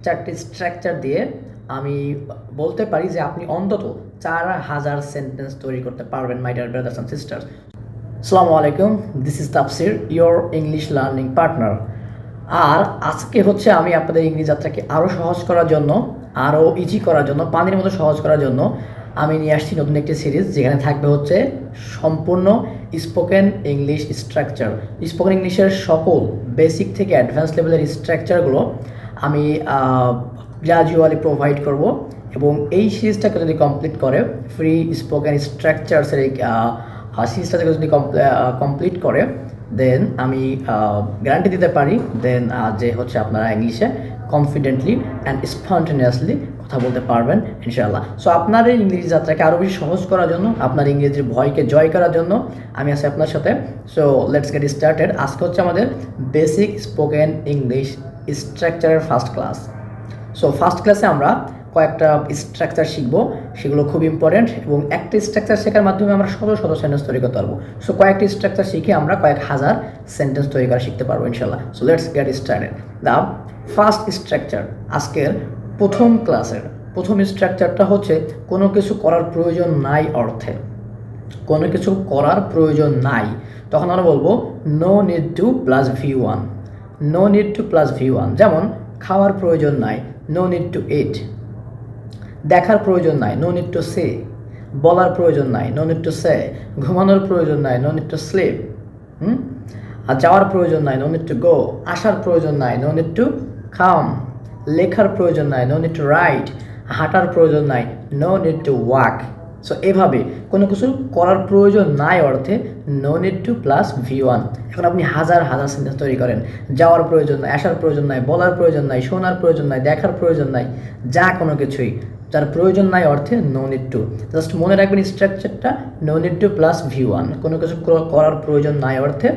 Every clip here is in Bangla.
চারটি স্ট্রাকচার দিয়ে আমি বলতে পারি যে আপনি অন্তত চার হাজার সেন্টেন্স তৈরি করতে পারবেন my dear brothers and sisters আসসালামু আলাইকুম this is Tafsir your English learning partner আর আজকে হচ্ছে আমি আপনাদের ইংরেজি যাত্রাকে আরও সহজ করার জন্য আরও ইজি করার জন্য, পানির মতো সহজ করার জন্য আমি নিয়ে আসছি নতুন একটি সিরিজ যেখানে থাকবে হচ্ছে সম্পূর্ণ স্পোকেন ইংলিশ স্ট্রাকচার স্পোকেন ইংলিশের সকল বেসিক থেকে অ্যাডভান্স লেভেলের স্ট্রাকচারগুলো আমি গ্রাজুয়ালি প্রোভাইড করব এবং এই সিরিজটাকে যদি কমপ্লিট করে ফ্রি স্পোকেন স্ট্রাকচারসের এই সিরিজটাকে যদি কমপ্লিট করে দেন আমি গ্যারান্টি দিতে পারি দেন যে হচ্ছে আপনারা ইংলিশে কনফিডেন্টলি অ্যান্ড স্পন্টেনিয়াসলি কথা বলতে পারবেন, ইনশাআল্লাহ। সো আপনার এই ইংরেজি যাত্রাকে আরও বেশি সহজ করার জন্য, আপনার ইংরেজির ভয়কে জয় করার জন্য আমি আছি আপনার সাথে। সো লেটস গেট স্টার্টেড আজকে হচ্ছে আমাদের বেসিক স্পোকেন ইংলিশ স্ট্রাকচারের ফার্স্ট ক্লাস সো ফার্স্ট ক্লাসে আমরা কয়েকটা স্ট্রাকচার শিখব, সেগুলো খুব ইম্পর্টেন্ট এবং একটা স্ট্রাকচার শেখার মাধ্যমে আমরা শত শত সেন্টেন্স তৈরি করতে পারব। সো কয়েকটি স্ট্রাকচার শিখে আমরা কয়েক হাজার সেন্টেন্স তৈরি করা শিখতে পারব ইনশাল্লাহ so let's get started the first structure আজকের প্রথম ক্লাসের প্রথম স্ট্রাকচারটা হচ্ছে কোনো কিছু করার প্রয়োজন নাই অর্থে। কোনো কিছু করার প্রয়োজন নাই। তখন আমরা বলব no need to plus V one no need to plus V one যেমন, খাওয়ার প্রয়োজন নাই নো নিড টু ইট দেখার প্রয়োজন নাই নো নিড টু সে বলার প্রয়োজন নাই নো নিড টু সে ঘুমানোর প্রয়োজন নাই নো নিড টু স্লিপ আর যাওয়ার প্রয়োজন নাই নো নিড টু গো আসার প্রয়োজন নাই নো নিড টু কাম লেখার প্রয়োজন নাই নো নিড টু রাইট হাঁটার প্রয়োজন নাই no need to walk so এভাবে কোনো কিছু করার প্রয়োজন নাই অর্থে no need to plus V one এখন আপনি হাজার হাজার সেন্টেন্স তৈরি করেন। যাওয়ার প্রয়োজন নাই, আসার প্রয়োজন নাই, বলার প্রয়োজন নাই, শোনার প্রয়োজন নাই, দেখার প্রয়োজন নাই, যা কোনো কিছুই। যার প্রয়োজন নাই অর্থে নো নিড টু জাস্ট মনে রাখবেন স্ট্রাকচারটা no need to plus V one কোনো কিছু করার প্রয়োজন নাই অর্থে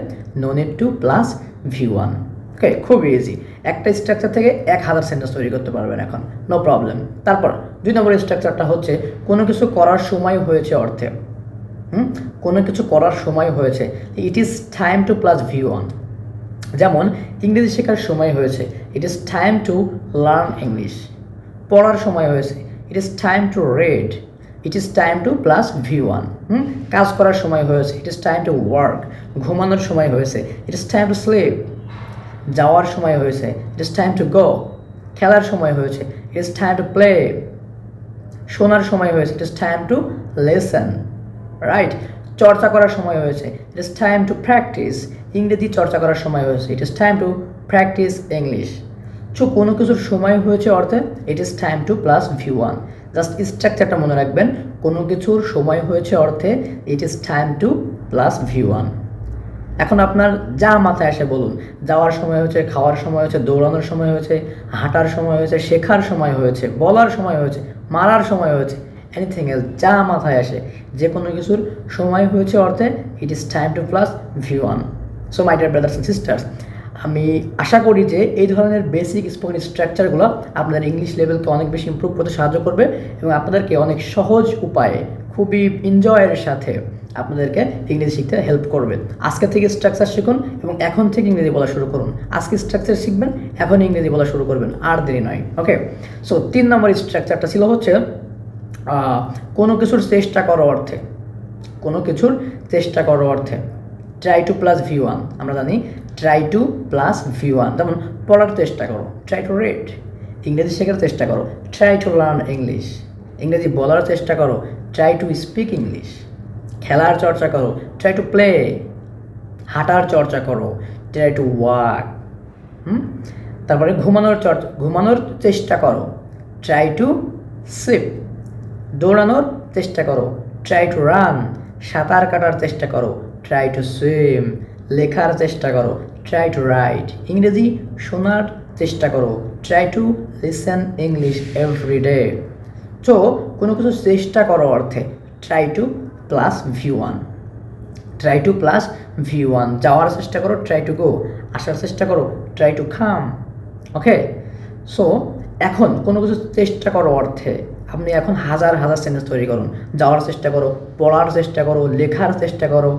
no need to plus V one okay খুব ইজি একটা স্ট্রাকচার থেকে এক হাজার সেন্টেন্স তৈরি করতে পারবেন এখন নো প্রবলেম তারপর দুই নম্বর স্ট্রাকচারটা হচ্ছে কোনো কিছু করার সময় হয়েছে অর্থে। হুম? কোনো কিছু করার সময় হয়েছে। It is time to plus V one যেমন, ইংরেজি শেখার সময় হয়েছে। It is time to learn English পড়ার সময় হয়েছে। It is time to read it is time to plus V one hmm? কাজ করার সময় হয়েছে। It is time to work ঘুমানোর সময় হয়েছে। It is time to sleep যাওয়ার সময় হয়েছে। It is time to go খেলার সময় হয়েছে। It is time to play শোনার সময় হয়েছে। It is time to listen right চর্চা করার সময় হয়েছে। It is time to practise ইংরেজি চর্চা করার সময় হয়েছে। It is time to practise English so কোনো কিছুর সময় হয়েছে অর্থে? It is time to plus V one just স্ট্রাকচারটা মনে রাখবেন। কোনো কিছুর সময় হয়েছে অর্থে? It is time to plus V one এখন আপনার যা মাথায় আসে বলুন। যাওয়ার সময় হয়েছে, খাওয়ার সময় হয়েছে, দৌড়ানোর সময় হয়েছে, হাঁটার সময় হয়েছে, শেখার সময় হয়েছে, বলার সময় হয়েছে, মারার সময় হয়েছে এনিথিং এলস যা মাথায় আসে, যে কোনো কিছুর সময় হয়েছে অর্থে it is time to plus V one so my dear brothers and sisters আমি আশা করি যে এই ধরনের বেসিক স্পোকেন স্ট্রাকচারগুলো আপনাদের ইংলিশ লেভেলকে অনেক বেশি ইম্প্রুভ করতে সাহায্য করবে এবং আপনাদেরকে অনেক সহজ উপায়ে খুবই এনজয়ের সাথে আপনাদেরকে ইংরেজি শিখতে হেল্প করবে। আজকে থেকে স্ট্রাকচার শিখুন এবং এখন থেকে ইংরেজি বলা শুরু করুন। আজকে স্ট্রাকচার শিখবেন, এখন ইংরেজি বলা শুরু করবেন, আর দেরি নয় ওকে সো তিন নম্বর স্ট্রাকচারটা ছিল হচ্ছে কোনো কিছুর চেষ্টা করো অর্থে, কোনো কিছুর চেষ্টা করো অর্থে try to plus V one আমরা জানি try to plus V one যেমন পড়ার চেষ্টা করো ট্রাই টু রেড ইংরেজি শেখার চেষ্টা করো ট্রাই টু লার্ন ইংলিশ ইংরেজি বলার চেষ্টা করো। ট্রাই টু স্পিক ইংলিশ খেলার চর্চা করো। ট্রাই টু প্লে হাঁটার চর্চা করো। Try to walk hmm? তারপরে ঘুমানোর চর্চা ঘুমানোর চেষ্টা করো। ট্রাই টু সিপ দৌড়ানোর চেষ্টা করো। ট্রাই টু রান সাঁতার কাটার চেষ্টা করো। ট্রাই টু সুইম লেখার চেষ্টা করো। ট্রাই টু রাইট ইংরেজি শোনার চেষ্টা করো। Try to listen English every day তো কোনো কিছু চেষ্টা করো অর্থে try to plus V one try to plus V one যাওয়ার চেষ্টা করো ট্রাই টু গো আসার চেষ্টা করো ট্রাই টু খাম ওকে সো এখন কোনো কিছু চেষ্টা করো অর্থে আপনি এখন হাজার হাজার সেন্টেন্স তৈরি করুন। যাওয়ার চেষ্টা করো, পড়ার চেষ্টা করো, লেখার চেষ্টা করো,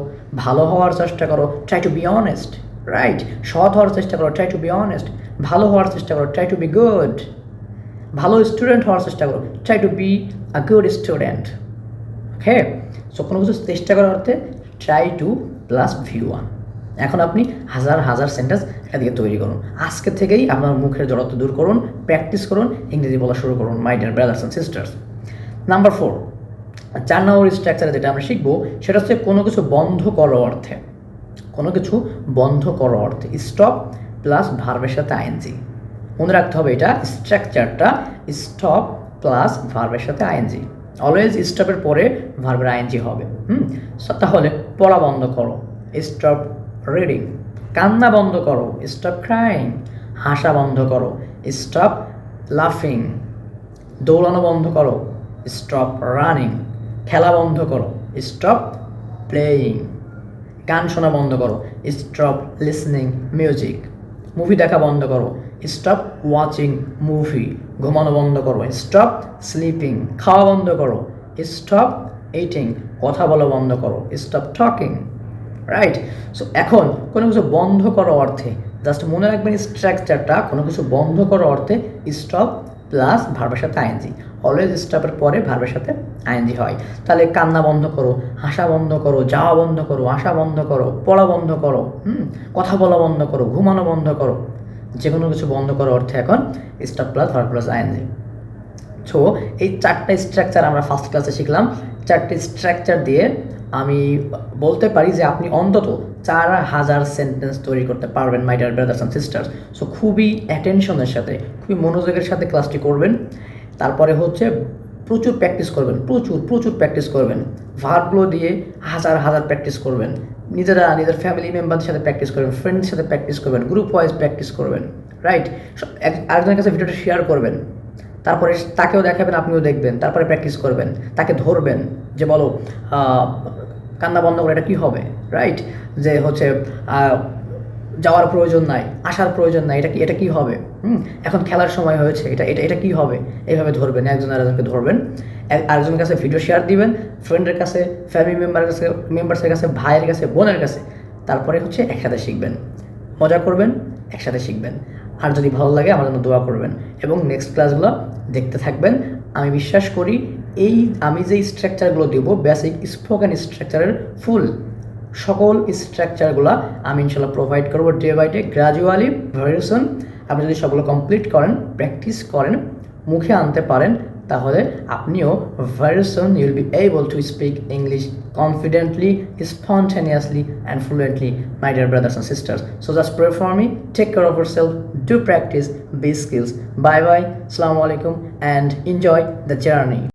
ভালো হওয়ার চেষ্টা করো try to be honest right সৎ হওয়ার চেষ্টা করো ট্রাই টু বি অনেস্ট ভালো হওয়ার চেষ্টা করো ট্রাই টু বি গুড ভালো স্টুডেন্ট হওয়ার চেষ্টা করো। Try to be a good student okay so কোনো কিছু চেষ্টা করার অর্থে try to plus V one এখন আপনি হাজার হাজার সেন্টেন্স থেকে তৈরি করুন। আজকে থেকেই আপনার মুখের জড়ত্ব দূর করুন প্র্যাকটিস করুন, ইংরেজি বলা শুরু করুন my dear brothers and sisters number four চার নম্বর স্ট্রাকচারে যেটা আমরা শিখব, সেটা হচ্ছে কোনো কিছু বন্ধ করো অর্থে। কোনো কিছু বন্ধ করো অর্থে। স্টপ প্লাস ভার্বের সাথে আইএনজি মনে রাখতে হবে এটা স্ট্রাকচারটা স্টপ প্লাস ভার্বের সাথে আইএনজি অলওয়েজ স্টপের পরে ভার্বের আইএনজি হবে, হুম? তাহলে পড়া বন্ধ করো স্টপ রিডিং কান্না বন্ধ করো স্টপ ক্রাইং হাসা বন্ধ করো স্টপ লাফিং দৌড়ানো বন্ধ করো স্টপ রানিং খেলা বন্ধ করো স্টপ প্লেয়িং গান শোনা বন্ধ করো স্টপ লিসনিং মিউজিক মুভি দেখা বন্ধ করো স্টপ ওয়াচিং মুভি ঘুমানো বন্ধ করো। স্টপ স্লিপিং খাওয়া বন্ধ করো। স্টপ এইটিং কথা বলা বন্ধ করো। স্টপ টকিং রাইট সো এখন কোনো কিছু বন্ধ করো অর্থে জাস্ট মনে রাখবেন স্ট্রাকচারটা কোনো কিছু বন্ধ করো অর্থে স্টপ প্লাস ভার্বের সাথে আইএনজি অলওয়েজ স্টপের পরে ভার্বের সাথে আইএনজি হয়। তাহলে কান্না বন্ধ করো, হাসা বন্ধ করো, যাওয়া বন্ধ করো, আসা বন্ধ করো, পড়া বন্ধ করো, হুম? কথা বলা বন্ধ করো, ঘুমানো বন্ধ করো। যে কোনো কিছু বন্ধ করার অর্থে এখন stop plus verb plus ING so এই চারটা স্ট্রাকচার আমরা ফার্স্ট ক্লাসে শিখলাম। চারটে স্ট্রাকচার দিয়ে আমি বলতে পারি যে আপনি অন্তত চার হাজার সেন্টেন্স তৈরি করতে পারবেন my dear brothers and sisters so খুবই অ্যাটেনশনের সাথে, খুবই মনোযোগের সাথে ক্লাসটি করবেন। তারপরে হচ্ছে প্রচুর প্র্যাকটিস করবেন, প্রচুর প্রচুর প্র্যাকটিস করবেন। ভার্বগুলো দিয়ে হাজার হাজার প্র্যাকটিস করবেন। নিজেরা, নিজের ফ্যামিলি মেম্বারদের সাথে প্র্যাকটিস করবেন ফ্রেন্ডের সাথে প্র্যাকটিস করবেন গ্রুপ ওয়াইজ প্র্যাকটিস করবেন রাইট আরেকজনের কাছে ভিডিওটা শেয়ার করবেন। তারপরে তাকেও দেখাবেন, আপনিও দেখবেন। তারপরে প্র্যাকটিস করবেন। তাকে ধরবেন যে, বলো কান্না বন্ধ করে এটা কী হবে? রাইট যে হচ্ছে যাওয়ার প্রয়োজন নাই, আসার প্রয়োজন নাই, এটা কি এটা কি হবে? হুম? এখন খেলার সময় হয়েছে, এটা এটা এটা কি হবে? এইভাবে ধরবেন একজন আরেকজনকে ধরবেন আরেকজনের কাছে ভিডিও শেয়ার দিবেন ফ্রেন্ডের কাছে ফ্যামিলি মেম্বারের কাছে মেম্বার্সের কাছে, ভাইয়ের কাছে, বোনের কাছে, তারপরে হচ্ছে একসাথে শিখবেন। মজা করবেন, একসাথে শিখবেন। আর যদি ভালো লাগে, আমার জন্য দোয়া করবেন। এবং নেক্সট ক্লাসগুলো দেখতে থাকবেন। আমি বিশ্বাস করি, এই, আমি যে স্ট্রাকচারগুলো দেবো বেসিক স্পোকেন স্ট্রাকচারের ফুল সকল স্ট্রাকচারগুলো আমি ইনশাল্লাহ প্রোভাইড করব day by day gradually variation আপনি যদি সবগুলো কমপ্লিট করেন প্র্যাকটিস করেন, মুখে আনতে পারেন, তাহলে আপনিও variation you'll be able to speak English confidently spontaneously and fluently my dear brothers and sisters so just performing take care of yourself do practice be skills bye bye সালামু আলাইকুম অ্যান্ড এনজয় দ্য জার্নি